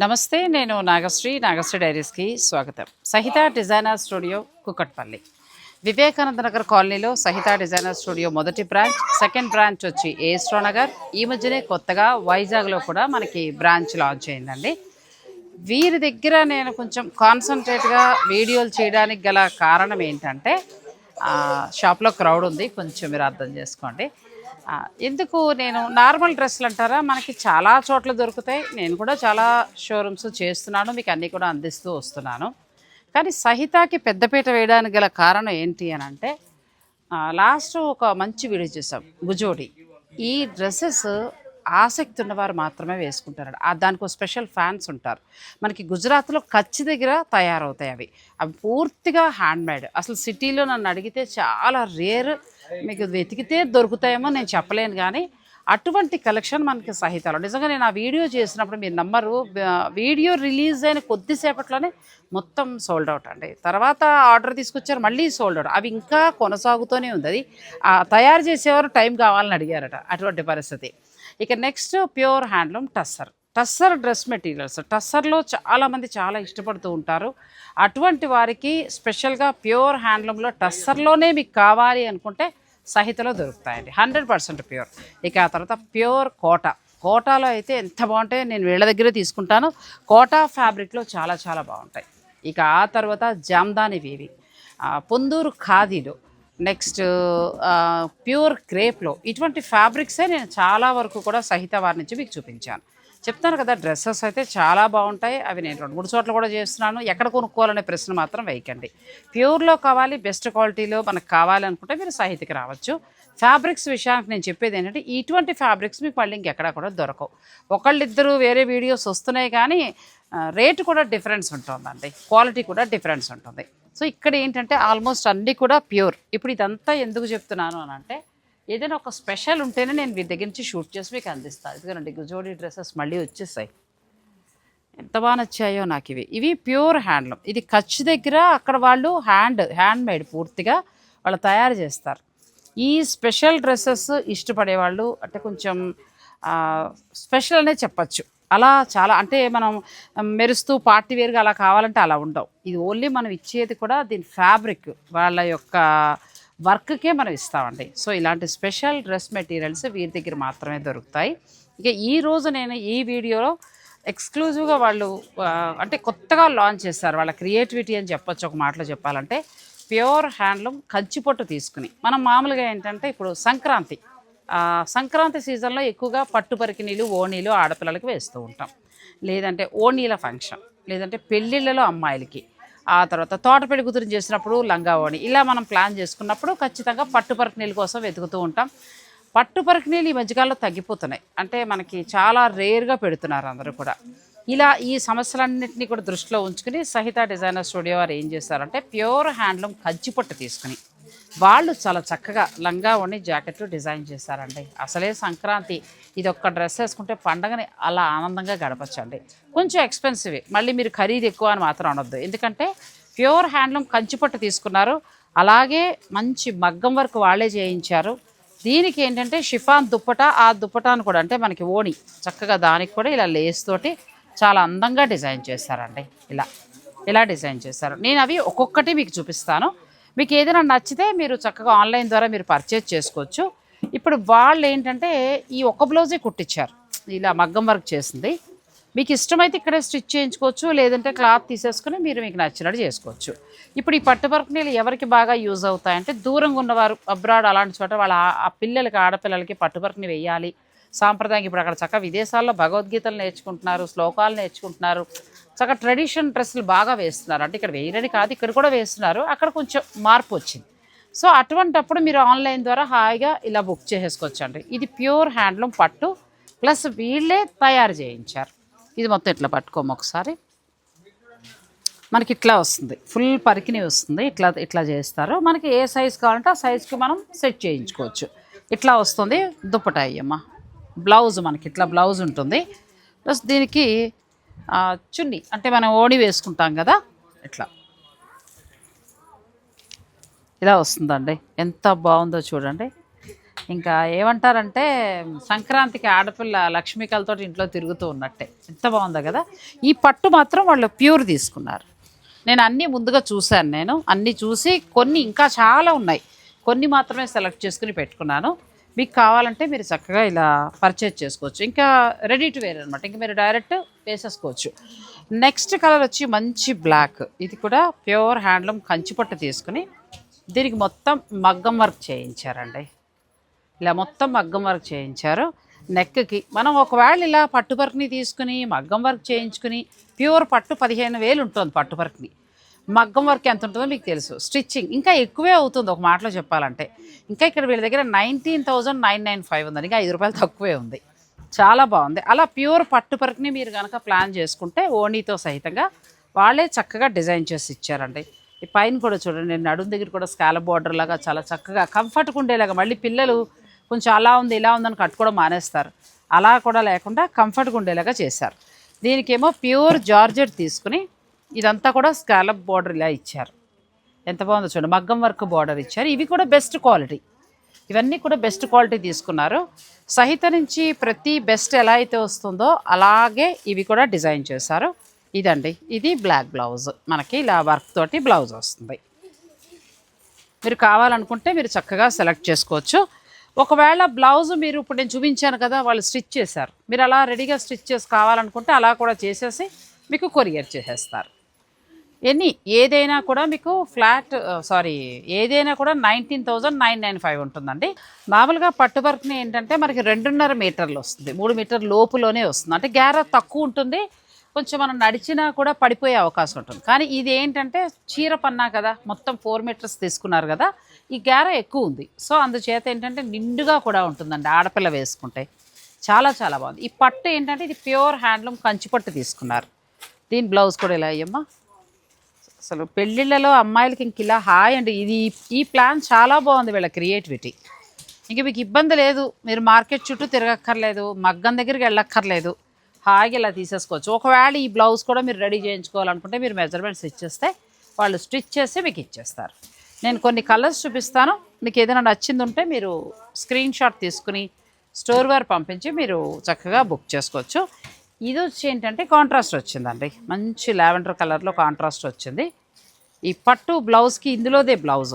నమస్తే నేను నాగశ్రీ నాగశ్రీ డైరీస్కి స్వాగతం. సహిత డిజైనర్ స్టూడియో కుకట్పల్లి వివేకానంద నగర్ కాలనీలో సహిత డిజైనర్ స్టూడియో మొదటి బ్రాంచ్ సెకండ్ బ్రాంచ్ వచ్చి ఏస్ట్రో నగర్. ఈ మధ్యనే కొత్తగా వైజాగ్లో కూడా మనకి బ్రాంచ్ లాంచ్ అయిందండి. వీరి దగ్గర నేను కొంచెం కాన్సన్ట్రేట్గా వీడియోలు చేయడానికి గల కారణం ఏంటంటే షాప్లో క్రౌడ్ ఉంది. కొంచెం మీరు అర్థం చేసుకోండి. ఎందుకు నేను నార్మల్ డ్రెస్సులు అంటారా? మనకి చాలా చోట్ల దొరుకుతాయి. నేను కూడా చాలా షోరూమ్స్ చేస్తున్నాను. మీకు అన్నీ కూడా అందిస్తూ వస్తున్నాను. కానీ సహితాకి పెద్దపీట వేయడానికి గల కారణం ఏంటి అని అంటే లాస్ట్ ఒక మంచి వీడియో చేసాం. గుజోడి ఈ డ్రెస్సెస్ ఆసక్తి ఉన్నవారు మాత్రమే వేసుకుంటారు దానికి ఒక స్పెషల్ ఫ్యాన్స్ ఉంటారు. మనకి గుజరాత్లో కచ్చి దగ్గర తయారవుతాయి అవి. అవి పూర్తిగా హ్యాండ్మేడ్. అసలు సిటీలో నన్ను అడిగితే చాలా రేర్ మీకు వెతికితే దొరుకుతాయేమో నేను చెప్పలేను కానీ అటువంటి కలెక్షన్ మనకి సహితాలు. నిజంగా నేను ఆ వీడియో చేసినప్పుడు మీరు నమ్మరు. వీడియో రిలీజ్ అయిన కొద్దిసేపట్లోనే మొత్తం సోల్డ్ అవుట్ అండి. తర్వాత ఆర్డర్ తీసుకొచ్చారు మళ్ళీ సోల్డ్ అవుట్. అవి ఇంకా కొనసాగుతూనే ఉంది. అది తయారు చేసేవారు టైం కావాలని అడిగారట అటువంటి పరిస్థితి. ఇక next pure handloom tussar. Tussar dress materials. టస్సర్లో చాలామంది చాలా ఇష్టపడుతూ ఉంటారు. అటువంటి వారికి స్పెషల్గా ప్యూర్ హ్యాండ్లూమ్లో టస్సర్లోనే మీకు కావాలి అనుకుంటే సహితలో దొరుకుతాయండి. Hundred percent pure. ఇక ఆ తర్వాత ప్యూర్ కోట. కోటాలో అయితే ఎంత బాగుంటాయో నేను వీళ్ళ దగ్గరే తీసుకుంటాను. కోటా ఫ్యాబ్రిక్లో చాలా చాలా బాగుంటాయి. ఇక ఆ తర్వాత జామ్దాని వీవి. పొందూరు ఖాదీలో. నెక్స్ట్ ప్యూర్ క్రేప్లో ఇటువంటి ఫ్యాబ్రిక్సే నేను చాలా వరకు కూడా సహిత వారి నుంచి మీకు చూపించాను. చెప్తాను కదా డ్రెస్సెస్ అయితే చాలా బాగుంటాయి. అవి నేను రెండు మూడు చోట్ల కూడా చేస్తున్నాను. ఎక్కడ కొనుక్కోవాలనే ప్రశ్న మాత్రం వేయకండి. ప్యూర్లో కావాలి బెస్ట్ క్వాలిటీలో మనకు కావాలనుకుంటే మీరు సాహిత్యకి రావచ్చు. ఫ్యాబ్రిక్స్ విషయానికి నేను చెప్పేది ఏంటంటే ఇటువంటి ఫ్యాబ్రిక్స్ మీకు మళ్ళీ ఇంకెక్కడా కూడా దొరకవు. ఒకళ్ళిద్దరూ వేరే వీడియోస్ వస్తున్నాయి కానీ రేటు కూడా డిఫరెన్స్ ఉంటుందండి. క్వాలిటీ కూడా డిఫరెన్స్ ఉంటుంది. సో ఇక్కడ ఏంటంటే ఆల్మోస్ట్ అన్నీ కూడా ప్యూర్. ఇప్పుడు ఇదంతా ఎందుకు చెప్తున్నాను అని అంటే ఏదైనా ఒక స్పెషల్ ఉంటేనే నేను మీ దగ్గర నుంచి షూట్ చేసి మీకు అందిస్తాను ఎందుకంటే గుజోడి డ్రెస్సెస్ మళ్ళీ వచ్చేసాయి. ఎంత బాగా నచ్చాయో నాకు ఇవి. ఇవి ప్యూర్ హ్యాండ్లూమ్. ఇది కచ్ దగ్గర అక్కడ వాళ్ళు హ్యాండ్ హ్యాండ్ మేడ్ పూర్తిగా వాళ్ళు తయారు చేస్తారు. ఈ స్పెషల్ డ్రెస్సెస్ ఇష్టపడే వాళ్ళు అంటే కొంచెం స్పెషల్ అనే చెప్పచ్చు. అలా చాలా అంటే మనం మెరుస్తూ పార్టీ వేరుగా అలా కావాలంటే అలా ఉండవు. ఇది ఓన్లీ మనం ఇచ్చేది కూడా దీని ఫ్యాబ్రిక్ వాళ్ళ యొక్క వర్క్కే మనం ఇస్తామండి. సో ఇలాంటి స్పెషల్ డ్రెస్ మెటీరియల్స్ వీరి దగ్గర మాత్రమే దొరుకుతాయి. ఇక ఈ రోజు నేను ఈ వీడియోలో ఎక్స్క్లూజివ్గా వాళ్ళు అంటే కొత్తగా లాంచ్ చేస్తారు వాళ్ళ క్రియేటివిటీ అని చెప్పొచ్చు ఒక మాటలో చెప్పాలంటే. ప్యూర్ హ్యాండ్లూమ్ కంచిపొట్టు తీసుకుని. మనం మామూలుగా ఏంటంటే ఇప్పుడు సంక్రాంతి. సంక్రాంతి సీజన్లో ఎక్కువగా పట్టు పరికినీలు ఓణీలు ఆడపిల్లలకి వేస్తూ ఉంటాం. లేదంటే ఓణీల ఫంక్షన్ లేదంటే పెళ్ళిళ్ళలో అమ్మాయిలకి. ఆ తర్వాత తోట పెళ్ళి కూతురు చేసినప్పుడు లంగా ఓణి ఇలా మనం ప్లాన్ చేసుకున్నప్పుడు ఖచ్చితంగా పట్టు పరికినీల కోసం వెతుకుతూ ఉంటాం. పట్టు పరికినీలు ఈ మధ్యకాలంలో తగ్గిపోతున్నాయి. అంటే మనకి చాలా రేర్గా పెడుతున్నారు అందరూ కూడా. ఇలా ఈ సమస్యలన్నింటినీ కూడా దృష్టిలో ఉంచుకుని సహిత డిజైనర్ స్టూడియో వారు ఏం చేస్తారంటే ప్యూర్ హ్యాండ్లూమ్ కంచిపట్టు తీసుకుని వాళ్ళు చాలా చక్కగా లంగా ఉండి జాకెట్లు డిజైన్ చేశారండి. అసలే సంక్రాంతి. ఇది ఒక్క డ్రెస్ వేసుకుంటే పండగని అలా ఆనందంగా గడపచ్చండి. కొంచెం ఎక్స్పెన్సివ్ మళ్ళీ మీరు ఖరీదు ఎక్కువ అని మాత్రం అనొద్దు. ఎందుకంటే ప్యూర్ హ్యాండ్లూమ్ కంచిపట్టు తీసుకున్నారు. అలాగే మంచి మగ్గం వర్క్ వాళ్ళే చేయించారు. దీనికి ఏంటంటే షిఫాన్ దుప్పట ఆ దుప్పటాను కూడా అంటే మనకి ఓణి. చక్కగా దానికి కూడా ఇలా లేస్ తోటి చాలా అందంగా డిజైన్ చేశారండి. ఇలా ఇలా డిజైన్ చేశారు. నేను అవి ఒక్కొక్కటి మీకు చూపిస్తాను. మీకు ఏదైనా నచ్చితే మీరు చక్కగా ఆన్లైన్ ద్వారా మీరు పర్చేజ్ చేసుకోవచ్చు. ఇప్పుడు వాళ్ళు ఏంటంటే ఈ ఒక్క బ్లౌజే కుట్టించారు ఇలా మగ్గం వర్క్ చేసింది. మీకు ఇష్టమైతే ఇక్కడే స్టిచ్ చేయించుకోవచ్చు లేదంటే క్లాత్ తీసేసుకుని మీరు మీకు నచ్చినట్టు చేసుకోవచ్చు. ఇప్పుడు ఈ పట్టు వర్క్నీళ్ళు ఎవరికి బాగా యూజ్ అవుతాయంటే దూరంగా ఉన్నవారు అబ్రాడ్ అలాంటి చోట వాళ్ళ ఆ- పిల్లలకి ఆడపిల్లలకి పట్టు వర్క్ని వేయాలి. సాంప్రదాయం ఇప్పుడు అక్కడ చక్కగా విదేశాల్లో భగవద్గీతలు నేర్చుకుంటున్నారు శ్లోకాలు నేర్చుకుంటున్నారు. చక్కగా ట్రెడిషన్ డ్రెస్సులు బాగా వేస్తున్నారు. అంటే ఇక్కడ వేయరని కాదు ఇక్కడ కూడా వేస్తున్నారు. అక్కడ కొంచెం మార్పు వచ్చింది. సో అటువంటప్పుడు మీరు ఆన్లైన్ ద్వారా హాయిగా ఇలా బుక్ చేసేసుకోవచ్చండి ఇది ప్యూర్ హ్యాండ్లూమ్ పట్టు ప్లస్ వీళ్ళే తయారు చేయించారు. ఇది మొత్తం ఇట్లా పట్టుకోము ఒకసారి. మనకి ఇట్లా వస్తుంది. ఫుల్ పరికిని వస్తుంది. ఇట్లా ఇట్లా చేస్తారు. మనకి ఏ సైజ్ కావాలంటే ఆ సైజ్కి మనం సెట్ చేయించుకోవచ్చు. ఇట్లా వస్తుంది. దుప్పట అయ్యమ్మ. బ్లౌజ్ మనకి ఇట్లా బ్లౌజ్ ఉంటుంది. ప్లస్ దీనికి చున్ని చున్నీ అంటే మనం ఓణి వేసుకుంటాం కదా ఇట్లా. ఇలా వస్తుందండి. ఎంత బాగుందో చూడండి. ఇంకా ఏమంటారంటే సంక్రాంతికి ఆడపిల్ల లక్ష్మీకలతో ఇంట్లో తిరుగుతూ ఉన్నట్టే. ఎంత బాగుందో కదా. ఈ పట్టు మాత్రం వాళ్ళు ప్యూర్ తీసుకున్నారు. నేను అన్నీ ముందుగా చూశాను నేను. అన్నీ చూసి కొన్ని ఇంకా చాలా ఉన్నాయి. కొన్ని మాత్రమే సెలెక్ట్ చేసుకుని పెట్టుకున్నాను. మీకు కావాలంటే మీరు చక్కగా ఇలా పర్చేజ్ చేసుకోవచ్చు. ఇంకా రెడీ టు వేర్ అనమాట ఇంకా మీరు డైరెక్ట్ వేసేసుకోవచ్చు. నెక్స్ట్ కలర్ వచ్చి మంచి బ్లాక్ ఇది కూడా ప్యూర్ హ్యాండ్లూమ్ కంచిపట్టు తీసుకుని దీనికి మొత్తం మగ్గం వర్క్ చేయించారండి. ఇలా మొత్తం మగ్గం వర్క్ చేయించారు. నెక్కి మనం ఒకవేళ ఇలా పట్టు వర్క్ని తీసుకుని మగ్గం వర్క్ చేయించుకుని ప్యూర్ పట్టు పదిహేను వేలు ఉంటుంది పట్టు వర్క్ని మగ్గం వర్క్ ఎంత ఉంటుందో మీకు తెలుసు. స్టిచ్చింగ్ ఇంకా ఎక్కువే అవుతుంది ఒక మాటలో చెప్పాలంటే. ఇంకా ఇక్కడ వీళ్ళ దగ్గర nineteen thousand nine nine five ఉందని ఇంకా ఐదు రూపాయలు తక్కువే ఉంది. చాలా బాగుంది. అలా ప్యూర్ పట్టు వర్క్ని మీరు కనుక ప్లాన్ చేసుకుంటే ఓనీతో సహితంగా వాళ్ళే చక్కగా డిజైన్ చేసి ఇచ్చారండి. ఈ పైన కూడా చూడండి నడుం దగ్గర కూడా స్కాలప్ బార్డర్ లాగా చాలా చక్కగా కంఫర్ట్గా ఉండేలాగా మళ్ళీ పిల్లలు కొంచెం అలా ఉంది ఇలా ఉందని కట్టుకోవడం మానేస్తారు. అలా కూడా లేకుండా కంఫర్ట్గా ఉండేలాగా చేశారు. దీనికేమో ప్యూర్ జార్జెట్ తీసుకుని ఇదంతా కూడా స్కాలప్ బార్డర్ ఇలా ఇచ్చారు. ఎంత బాగుందో చూడండి. మగ్గం వర్క్ బార్డర్ ఇచ్చారు. ఇవి కూడా బెస్ట్ క్వాలిటీ. ఇవన్నీ కూడా బెస్ట్ క్వాలిటీ తీసుకున్నారు. సహిత నుంచి ప్రతి బెస్ట్ ఎలా అయితే వస్తుందో అలాగే ఇవి కూడా డిజైన్ చేశారు. ఇదండి. ఇది బ్లాక్ బ్లౌజ్. మనకి ఇలా వర్క్ తోటి బ్లౌజ్ వస్తుంది. మీరు కావాలనుకుంటే మీరు చక్కగా సెలెక్ట్ చేసుకోవచ్చు. ఒకవేళ బ్లౌజ్ మీరు ఇప్పుడు నేను చూపించాను కదా వాళ్ళు స్టిచ్ చేశారు. మీరు అలా రెడీగా స్టిచ్ చేసి కావాలనుకుంటే అలా కూడా చేసేసి మీకు కొరియర్ చేసేస్తారు. ఎనీ ఏదైనా కూడా మీకు ఫ్లాట్ సారీ ఏదైనా కూడా nineteen thousand nine nine five ఉంటుందండి. మామూలుగా పట్టు వర్క్ని ఏంటంటే మనకి రెండున్నర మీటర్లు వస్తుంది. మూడు మీటర్ లోపులోనే వస్తుంది. అంటే గ్యార తక్కువ ఉంటుంది. కొంచెం మనం నడిచినా కూడా పడిపోయే అవకాశం ఉంటుంది. కానీ ఇది ఏంటంటే చీర పన్నా కదా మొత్తం ఫోర్ మీటర్స్ తీసుకున్నారు కదా ఈ గ్యార ఎక్కువ ఉంది. సో అందుచేత ఏంటంటే నిండుగా కూడా ఉంటుందండి ఆడపిల్ల వేసుకుంటే. చాలా చాలా బాగుంది. ఈ పట్టు ఏంటంటే ఇది ప్యూర్ హ్యాండ్లూమ్ కంచి పట్టు తీసుకున్నారు. దీని బ్లౌజ్ కూడా ఇలా అయ్యమ్మా? అసలు పెళ్ళిళ్ళలో అమ్మాయిలకి ఇంక ఇలా హాయ్ అండి ఇది ఈ ప్లాన్ చాలా బాగుంది వీళ్ళ క్రియేటివిటీ. ఇంక మీకు ఇబ్బంది లేదు మీరు మార్కెట్ చుట్టూ తిరగక్కర్లేదు మగ్గం దగ్గరికి వెళ్ళక్కర్లేదు హాయిగా ఇలా తీసేసుకోవచ్చు. ఒకవేళ ఈ బ్లౌజ్ కూడా మీరు రెడీ చేయించుకోవాలనుకుంటే మీరు మెజర్మెంట్స్ ఇచ్చేస్తే వాళ్ళు స్టిచ్ చేసి మీకు ఇచ్చేస్తారు. నేను కొన్ని కలర్స్ చూపిస్తాను. మీకు ఏదైనా నచ్చింది ఉంటే మీరు స్క్రీన్ షాట్ తీసుకుని స్టోర్ వారు పంపించి మీరు చక్కగా బుక్ చేసుకోవచ్చు. ఇది వచ్చి ఏంటంటే కాంట్రాస్ట్ వచ్చిందండి. మంచి లావెండర్ కలర్లో కాంట్రాస్ట్ వచ్చింది. ఈ పట్టు బ్లౌజ్కి ఇందులోదే బ్లౌజ్.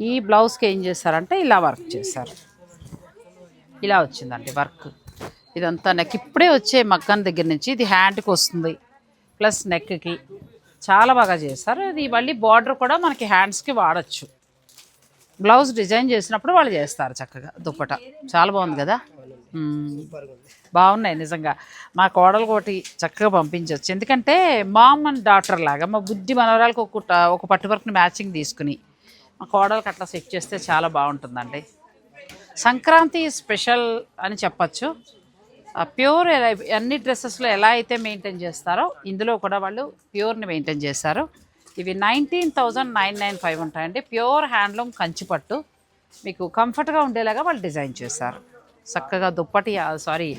ఈ బ్లౌజ్కి ఏం చేశారంటే ఇలా వర్క్ చేశారు. ఇలా వచ్చిందండి వర్క్. ఇదంతా నెక్ ఇప్పుడే వచ్చే మగ్గన్ దగ్గర నుంచి ఇది హ్యాండ్కి వస్తుంది. ప్లస్ నెక్కి చాలా బాగా చేశారు. ఇది మళ్ళీ బార్డర్ కూడా మనకి హ్యాండ్స్కి వాడచ్చు. బ్లౌజ్ డిజైన్ చేసినప్పుడు వాళ్ళు చేస్తారు చక్కగా దుప్పట. చాలా బాగుంది కదా? బాగున్నాయి నిజంగా. మా కోడలు ఒకటి చక్కగా పంపించవచ్చు ఎందుకంటే మామ్ అండ్ డాటర్ లాగా మా బుద్ధి మనవరాలకు ఒక ఒక పట్టువర్క్ని మ్యాచింగ్ తీసుకుని మా కోడలకు అట్లా సెట్ చేస్తే చాలా బాగుంటుందండి. సంక్రాంతి స్పెషల్ అని చెప్పచ్చు. ప్యూర్ అన్ని డ్రెస్సెస్లో ఎలా అయితే మెయింటైన్ చేస్తారో ఇందులో కూడా వాళ్ళు ప్యూర్ని మెయింటైన్ చేశారు. ఇవి nineteen thousand nine nine five ఉంటాయండి. ప్యూర్ హ్యాండ్లూమ్ కంచిపట్టు. మీకు కంఫర్ట్గా ఉండేలాగా వాళ్ళు డిజైన్ చేశారు. చక్కగా దుప్పటి సారీ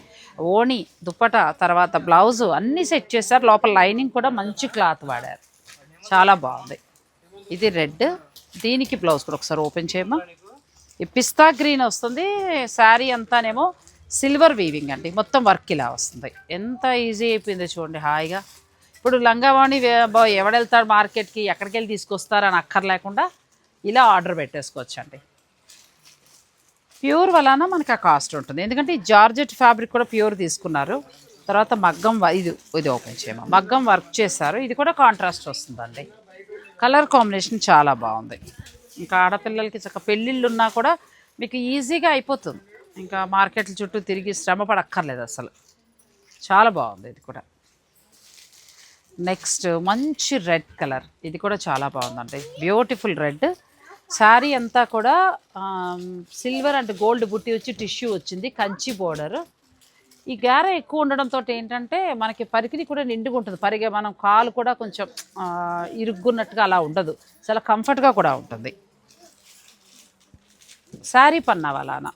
ఓణి దుప్పట తర్వాత బ్లౌజు అన్నీ సెట్ చేశారు. లోపల లైనింగ్ కూడా మంచి క్లాత్ వాడారు. చాలా బాగుంది. ఇది రెడ్. దీనికి బ్లౌజ్ కూడా ఒకసారి ఓపెన్ చేయమా ఈ పిస్తా గ్రీన్ వస్తుంది. శారీ అంతానేమో సిల్వర్ వీవింగ్ అండి. మొత్తం వర్క్ ఇలా వస్తుంది. ఎంత ఈజీ అయిపోయిందో చూడండి హాయిగా. ఇప్పుడు లంగావాణి ఎవడెళ్తాడు మార్కెట్కి ఎక్కడికి వెళ్ళి తీసుకొస్తారని అక్కర్లేకుండా ఇలా ఆర్డర్ పెట్టేసుకోవచ్చండి. ప్యూర్ వలన మనకి ఆ కాస్ట్ ఉంటుంది. ఎందుకంటే ఈ జార్జెట్ ఫ్యాబ్రిక్ కూడా ప్యూర్ తీసుకున్నారు. తర్వాత మగ్గం ఇది ఇది ఓపెన్ చేయమా? మగ్గం వర్క్ చేశారు. ఇది కూడా కాంట్రాస్ట్ వస్తుందండి. కలర్ కాంబినేషన్ చాలా బాగుంది. ఇంకా ఆడపిల్లలకి చక్క పెళ్ళిళ్ళు ఉన్నా కూడా మీకు ఈజీగా అయిపోతుంది. ఇంకా మార్కెట్ల చుట్టూ తిరిగి శ్రమ పడక్కర్లేదు అసలు. చాలా బాగుంది ఇది కూడా. నెక్స్ట్ మంచి రెడ్ కలర్. ఇది కూడా చాలా బాగుందండి. Beautiful red. శారీ అంతా కూడా సిల్వర్ అండ్ గోల్డ్ బుట్టి వచ్చి టిష్యూ వచ్చింది కంచి బోర్డర్. ఈ గార ఎక్కువ ఉండడంతో ఏంటంటే మనకి పరికిని కూడా నిండుగా ఉంటుంది. పరిగె మనం కాలు కూడా కొంచెం ఇరుగ్గున్నట్టుగా అలా ఉండదు. చాలా కంఫర్ట్గా కూడా ఉంటుంది. శారీ పన్నవాలానా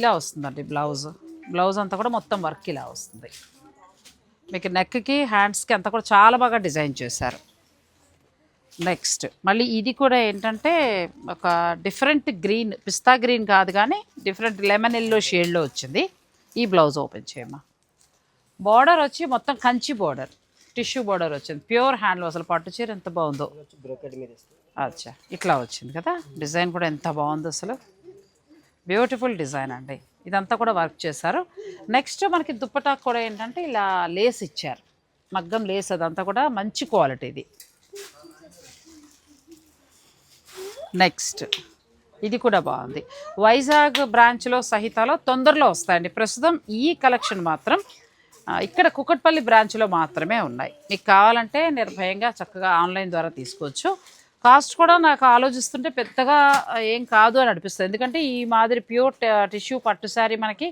ఇలా వస్తుందండి బ్లౌజ్. బ్లౌజ్ అంతా కూడా మొత్తం వర్క్ ఇలా వస్తుంది. మీకు నెక్కి హ్యాండ్స్కి అంతా కూడా చాలా బాగా డిజైన్ చేశారు. నెక్స్ట్. మళ్ళీ ఇది కూడా ఏంటంటే ఒక డిఫరెంట్ గ్రీన్ పిస్తా గ్రీన్ కాదు కానీ డిఫరెంట్ లెమన్ ఎల్లో షేడ్లో వచ్చింది. ఈ బ్లౌజ్ ఓపెన్ చేయమ్మా. బార్డర్ వచ్చి మొత్తం కంచి బార్డర్ టిష్యూ బార్డర్ వచ్చింది. ప్యూర్ హ్యాండ్లో అసలు పట్టు చీర ఎంత బాగుందో. అచ్చా ఇట్లా వచ్చింది కదా. డిజైన్ కూడా ఎంత బాగుంది అసలు. బ్యూటిఫుల్ డిజైన్ అండి. ఇదంతా కూడా వర్క్ చేశారు. నెక్స్ట్ మనకి దుప్పటా కూడా ఏంటంటే ఇలా లేస్ ఇచ్చారు. మగ్గం లేస్ అదంతా కూడా మంచి క్వాలిటీది ఇది నెక్స్ట్. ఇది కూడా బాగుంది. వైజాగ్ బ్రాంచ్లో సహితాలో తొందరలో వస్తాయండి. ప్రస్తుతం ఈ కలెక్షన్ మాత్రం ఇక్కడ కుకట్పల్లి బ్రాంచ్లో మాత్రమే ఉన్నాయి. మీకు కావాలంటే నిర్భయంగా చక్కగా ఆన్లైన్ ద్వారా తీసుకోవచ్చు. కాస్ట్ కూడా నాకు ఆలోచిస్తుంటే పెద్దగా ఏం కాదు అని అనిపిస్తుంది. ఎందుకంటే ఈ మాదిరి ప్యూర్ టిష్యూ పట్టు శారీ మనకి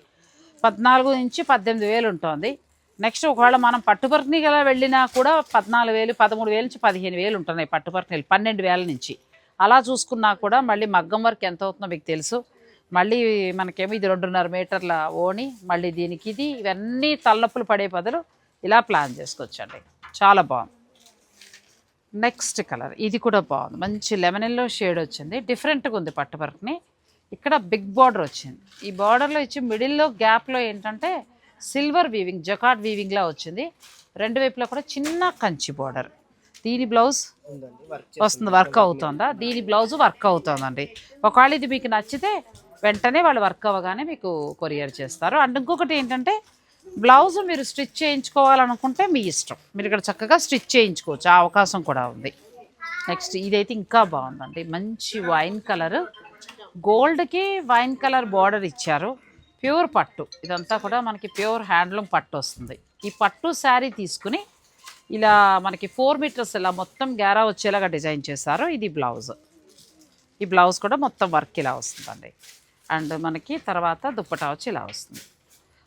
పద్నాలుగు నుంచి పద్దెనిమిది వేలు ఉంటుంది. నెక్స్ట్ ఒకవేళ మనం పట్టుపర్ని గల వెళ్ళినా కూడా పద్నాలుగు వేలు పదమూడు వేలు నుంచి పదిహేను వేలు ఉంటున్నాయి పట్టుపర్నీలు పన్నెండు వేల నుంచి. అలా చూసుకున్నా కూడా మళ్ళీ మగ్గం వర్క్ ఎంత అవుతుందో మీకు తెలుసు. మళ్ళీ మనకేమో ఇది రెండున్నర మీటర్ల ఓణి మళ్ళీ దీనికి ఇది ఇవన్నీ తలనొప్పులు పడే బదులు ఇలా ప్లాన్ చేసుకోవచ్చండి చాలా బాగుంది. నెక్స్ట్ కలర్ ఇది కూడా బాగుంది. మంచి లెమనెల్లో షేడ్ వచ్చింది. డిఫరెంట్గా ఉంది పట్టు వర్క్ని. ఇక్కడ బిగ్ బార్డర్ వచ్చింది. ఈ బార్డర్లో ఇచ్చి మిడిల్లో గ్యాప్లో ఏంటంటే సిల్వర్ వీవింగ్ జకాట్ వీవింగ్లా వచ్చింది. రెండు వైపులా కూడా చిన్న కంచి బార్డర్ దీని బ్లౌజ్ వస్తుంది వర్క్ అవుతుందా? దీని బ్లౌజ్ వర్క్ అవుతుందండి. ఒకవేళ ఇది మీకు నచ్చితే వెంటనే వాళ్ళు వర్క్ అవ్వగానే మీకు కొరియర్ చేస్తారు. అండ్ ఇంకొకటి ఏంటంటే బ్లౌజ్ మీరు స్టిచ్ చేయించుకోవాలనుకుంటే మీ ఇష్టం. మీరు ఇక్కడ చక్కగా స్టిచ్ చేయించుకోవచ్చు. ఆ అవకాశం కూడా ఉంది. నెక్స్ట్ ఇదైతే ఇంకా బాగుందండి. మంచి వైన్ కలర్. గోల్డ్కి వైన్ కలర్ బార్డర్ ఇచ్చారు. ప్యూర్ పట్టు. ఇదంతా కూడా మనకి ప్యూర్ హ్యాండ్లూమ్ పట్టు వస్తుంది. ఈ పట్టు శారీ తీసుకుని ఇలా మనకి ఫోర్ మీటర్స్ ఇలా మొత్తం గ్యారా వచ్చేలాగా డిజైన్ చేశారు. ఇది బ్లౌజ్. ఈ బ్లౌజ్ కూడా మొత్తం వర్క్ ఇలా వస్తుందండి. అండ్ మనకి తర్వాత దుప్పటా వచ్చి ఇలా వస్తుంది.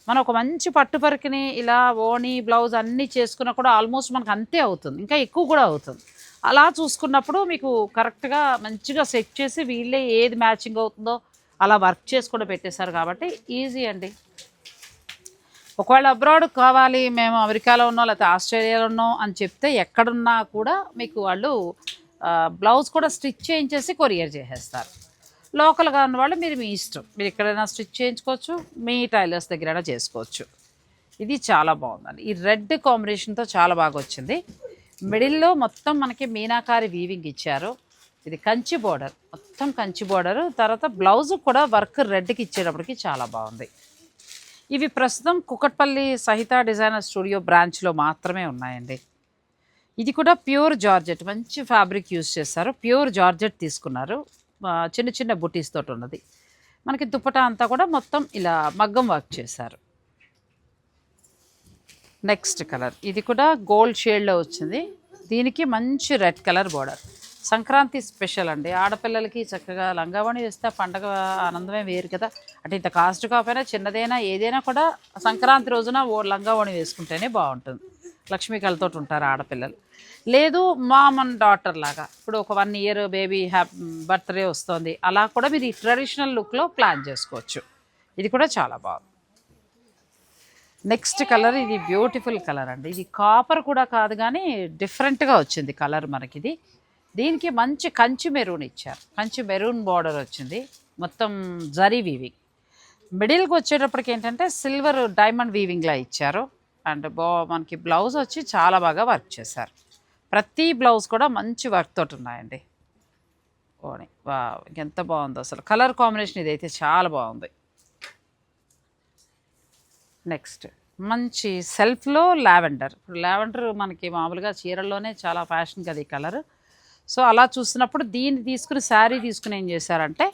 మనం ఒక మంచి పట్టు పరికిని ఇలా ఓణి బ్లౌజ్ అన్నీ చేసుకున్నా కూడా ఆల్మోస్ట్ మనకు అంతే అవుతుంది. ఇంకా ఎక్కువ కూడా అవుతుంది. అలా చూసుకున్నప్పుడు మీకు కరెక్ట్గా మంచిగా సెట్ చేసి వీళ్ళే ఏది మ్యాచింగ్ అవుతుందో అలా వర్క్ చేసుకుండా పెట్టేశారు కాబట్టి ఈజీ అండి. ఒకవేళ అబ్రాడ్ కావాలి మేము అమెరికాలో ఉన్నాం లేకపోతే ఆస్ట్రేలియాలో ఉన్నాం అని చెప్తే ఎక్కడున్నా కూడా మీకు వాళ్ళు బ్లౌజ్ కూడా స్టిచ్ చేయించేసి కొరియర్ చేసేస్తారు. లోకల్గా ఉన్న వాళ్ళు మీరు మీ ఇష్టం. మీరు ఎక్కడైనా స్టిచ్ చేయించుకోవచ్చు మీ టైలర్స్ దగ్గరైనా చేసుకోవచ్చు. ఇది చాలా బాగుందండి. ఈ రెడ్ కాంబినేషన్తో చాలా బాగా వచ్చింది. మిడిల్లో మొత్తం మనకి మీనాకారి వీవింగ్ ఇచ్చారు. ఇది కంచి బోర్డర్. మొత్తం కంచి బోర్డర్. తర్వాత బ్లౌజ్ కూడా వర్క్ రెడ్కి ఇచ్చేటప్పటికి చాలా బాగుంది. ఇవి ప్రస్తుతం కుకట్పల్లి సహిత డిజైనర్ స్టూడియో బ్రాంచ్లో మాత్రమే ఉన్నాయండి. ఇది కూడా ప్యూర్ జార్జెట్ మంచి ఫ్యాబ్రిక్ యూస్ చేస్తారు ప్యూర్ జార్జెట్ తీసుకున్నారు. చిన్న చిన్న బుటీస్ తోటి ఉన్నది. మనకి దుప్పటా అంతా కూడా మొత్తం ఇలా మగ్గం వర్క్ చేశారు. Next colour. ఇది కూడా గోల్డ్ షేడ్లో వచ్చింది. దీనికి మంచి red colour border. Sankranti special అండి. ఆడపిల్లలకి చక్కగా లంగావణి వేస్తే పండగ ఆనందమే వేరు కదా. అంటే ఇంత కాస్ట్ కాకపోయినా చిన్నదైనా ఏదైనా కూడా సంక్రాంతి రోజున ఓ లంగావణి వేసుకుంటేనే బాగుంటుంది. లక్ష్మీ కళతోటి ఉంటారు ఆడపిల్లలు. లేదు మామ్ అండ్ డాటర్ లాగా. ఇప్పుడు ఒక one year baby happy birthday వస్తుంది. అలా కూడా మీరు ఈ ట్రెడిషనల్ లుక్లో ప్లాన్ చేసుకోవచ్చు. ఇది కూడా చాలా బాగుంది. నెక్స్ట్ కలర్ ఇది బ్యూటిఫుల్ కలర్ అండి. ఇది కాపర్ కూడా కాదు కానీ డిఫరెంట్గా వచ్చింది కలర్ మనకి ఇది దీనికి మంచి కంచి మెరూన్ ఇచ్చారు. కంచి మెరూన్ బార్డర్ వచ్చింది. మొత్తం జరీ వీవింగ్ మిడిల్కి వచ్చేటప్పటికి ఏంటంటే సిల్వర్ డైమండ్ వీవింగ్లా ఇచ్చారు. అండ్ బా మనకి బ్లౌజ్ వచ్చి చాలా బాగా వర్క్ చేశారు. ప్రతి బ్లౌజ్ కూడా మంచి వర్క్ తోటి ఉన్నాయండి. ఓని వా ఎంత బాగుందో అసలు. కలర్ కాంబినేషన్ ఇదైతే చాలా బాగుంది. నెక్స్ట్ మంచి సెల్ఫ్లో లావెండర్ ఇప్పుడు లావెండర్ మనకి మామూలుగా చీరల్లోనే చాలా ఫ్యాషన్ కదా ఈ కలర్ సో అలా చూసినప్పుడు దీన్ని తీసుకుని శారీ తీసుకుని ఏం చేశారంటే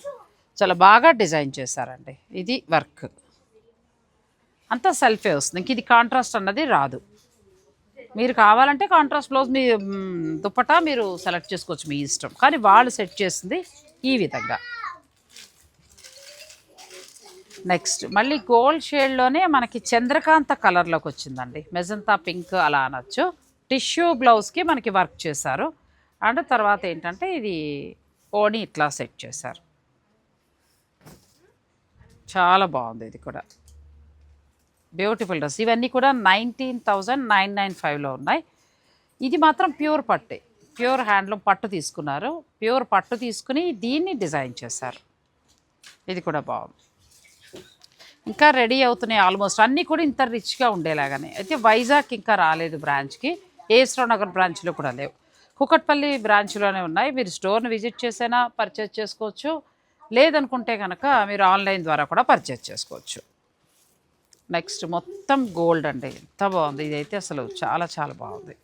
చాలా బాగా డిజైన్ చేశారండి. ఇది వర్క్. అంతా సెల్ఫే వస్తుంది. ఇంక ఇది కాంట్రాస్ట్ అన్నది రాదు. మీరు కావాలంటే కాంట్రాస్ట్ బ్లౌజ్ మీ దుప్పటా మీరు సెలెక్ట్ చేసుకోవచ్చు మీ ఇష్టం. కానీ వాళ్ళు సెట్ చేసింది ఈ విధంగా. నెక్స్ట్ మళ్ళీ గోల్డ్ షేడ్లోనే మనకి చంద్రకాంత కలర్లోకి వచ్చిందండి. మెజంతా పింక్ అలా అనొచ్చు. టిష్యూ బ్లౌజ్కి మనకి వర్క్ చేశారు. అండ్ తర్వాత ఏంటంటే ఇది ఓని ఇట్లా సెట్ చేశారు. చాలా బాగుంది ఇది కూడా. బ్యూటిఫుల్ డ్రెస్ ఇవన్నీ కూడా నైన్టీన్ థౌజండ్ నైన్ నైన్ ఫైవ్లో ఉన్నాయి. ఇది మాత్రం ప్యూర్ పట్టే. ప్యూర్ హ్యాండ్లూమ్ పట్టు తీసుకున్నారు. ప్యూర్ పట్టు తీసుకుని దీన్ని డిజైన్ చేశారు. ఇది కూడా బాగుంది. ఇంకా రెడీ అవుతున్నాయి ఆల్మోస్ట్. అన్నీ కూడా ఇంత రిచ్గా ఉండేలాగానే. అయితే వైజాగ్ ఇంకా రాలేదు బ్రాంచ్కి ఏ నగర్ బ్రాంచ్లో కూడా లేవు. కుకట్పల్లి బ్రాంచ్లోనే ఉన్నాయి. మీరు స్టోర్ని విజిట్ చేసైనా పర్చేజ్ చేసుకోవచ్చు. లేదనుకుంటే కనుక మీరు ఆన్లైన్ ద్వారా కూడా పర్చేజ్ చేసుకోవచ్చు. నెక్స్ట్ మొత్తం గోల్డ్ అండి. ఎంత బాగుంది. ఇదైతే అసలు చాలా చాలా బాగుంది.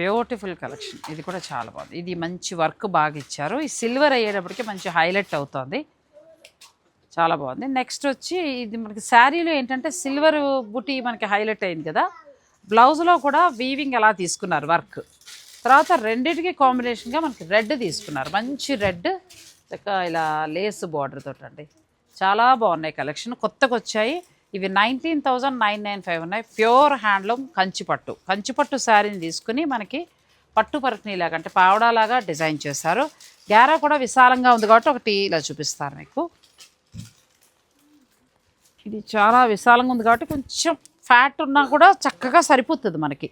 Beautiful collection. ఇది కూడా చాలా బాగుంది. ఇది మంచి వర్క్ బాగా ఇచ్చారు. ఈ సిల్వర్ అయ్యేటప్పటికి మంచి హైలైట్ అవుతుంది. చాలా బాగుంది. నెక్స్ట్ వచ్చి ఇది మనకి శారీలో ఏంటంటే సిల్వర్ బుటీ మనకి హైలైట్ అయింది కదా. బ్లౌజ్లో కూడా వీవింగ్ ఎలా తీసుకున్నారు వర్క్? తర్వాత రెండింటికి కాంబినేషన్గా మనకి రెడ్ తీసుకున్నారు. మంచి రెడ్ ఇలా లేస్ బార్డర్ తోటి అండి చాలా బాగున్నాయి కలెక్షన్ కొత్తగా వచ్చాయి. ఇవి nineteen thousand nine nine five ఉన్నాయి. ప్యూర్ హ్యాండ్లూమ్ కంచిపట్టు కంచిపట్టు శారీని తీసుకుని మనకి పట్టు పరకనీలాగా అంటే పావడాలాగా డిజైన్ చేశారు. గ్యారా కూడా విశాలంగా ఉంది కాబట్టి ఒకటి ఇలా చూపిస్తాను మీకు. ఇది చాలా విశాలంగా ఉంది కాబట్టి కొంచెం ఫ్యాట్ ఉన్నా కూడా చక్కగా సరిపోతుంది మనకి.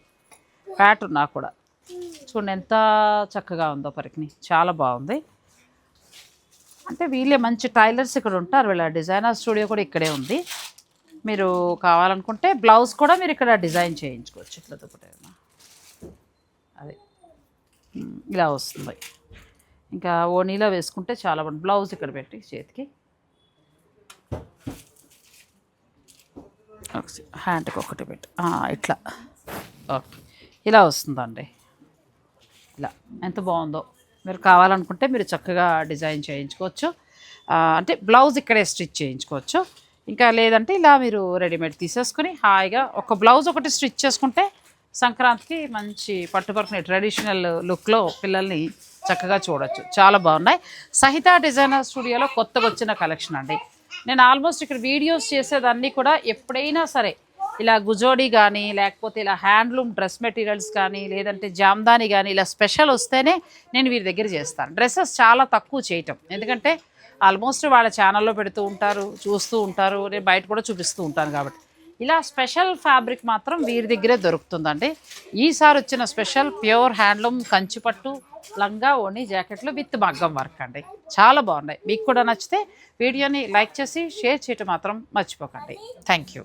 ఫ్యాట్ ఉన్నా కూడా. చూడండి ఎంత చక్కగా ఉందో పరికిని చాలా బాగుంది. అంటే వీళ్ళే మంచి టైలర్స్ ఇక్కడ ఉంటారు. వీళ్ళ డిజైనర్ స్టూడియో కూడా ఇక్కడే ఉంది. మీరు కావాలనుకుంటే బ్లౌజ్ కూడా మీరు ఇక్కడ డిజైన్ చేయించుకోవచ్చు. ఇట్లా దుప్పటేమో అదే. ఇలా వస్తుంది. ఇంకా ఓనీలో వేసుకుంటే చాలా బాగుంది. బ్లౌజ్ ఇక్కడ పెట్టి చేతికి. హ్యాండ్కి ఒకటి పెట్టి. ఇట్లా. ఓకే. ఇలా వస్తుందండి. ఇలా. ఎంత బాగుందో. మీరు కావాలనుకుంటే మీరు చక్కగా డిజైన్ చేయించుకోవచ్చు. అంటే బ్లౌజ్ ఇక్కడే స్టిచ్ చేయించుకోవచ్చు. ఇంకా లేదంటే ఇలా మీరు రెడీమేడ్ తీసేసుకుని హాయిగా ఒక బ్లౌజ్ ఒకటి స్టిచ్ చేసుకుంటే సంక్రాంతికి మంచి పట్టుపరుకునే ట్రెడిషనల్ లుక్లో పిల్లల్ని చక్కగా చూడొచ్చు. చాలా బాగున్నాయి. సహిత డిజైనర్ స్టూడియోలో కొత్తగా వచ్చిన కలెక్షన్ అండి. నేను ఆల్మోస్ట్ ఇక్కడ వీడియోస్ చేసేదాన్ని కూడా ఎప్పుడైనా సరే ఇలా గుజోడి కానీ లేకపోతే ఇలా హ్యాండ్లూమ్ డ్రెస్ మెటీరియల్స్ కానీ లేదంటే జామ్దాని కానీ ఇలా స్పెషల్ వస్తేనే నేను వీరి దగ్గర చేస్తాను. డ్రెస్సెస్ చాలా తక్కువ చేయటం. ఎందుకంటే ఆల్మోస్ట్ వాళ్ళ ఛానల్లో పెడుతూ ఉంటారు చూస్తూ ఉంటారు నేను బయట కూడా చూపిస్తూ ఉంటాను కాబట్టి. ఇలా స్పెషల్ ఫ్యాబ్రిక్ మాత్రం వీరి దగ్గరే దొరుకుతుందండి. ఈసారి వచ్చిన స్పెషల్ ప్యూర్ హ్యాండ్లూమ్ కంచిపట్టు లంగా ఓణి జాకెట్లు విత్ మగ్గం వర్క్ అండి. చాలా బాగున్నాయి. మీకు కూడా నచ్చితే వీడియోని లైక్ చేసి షేర్ చేయటం మాత్రం మర్చిపోకండి. Thank you.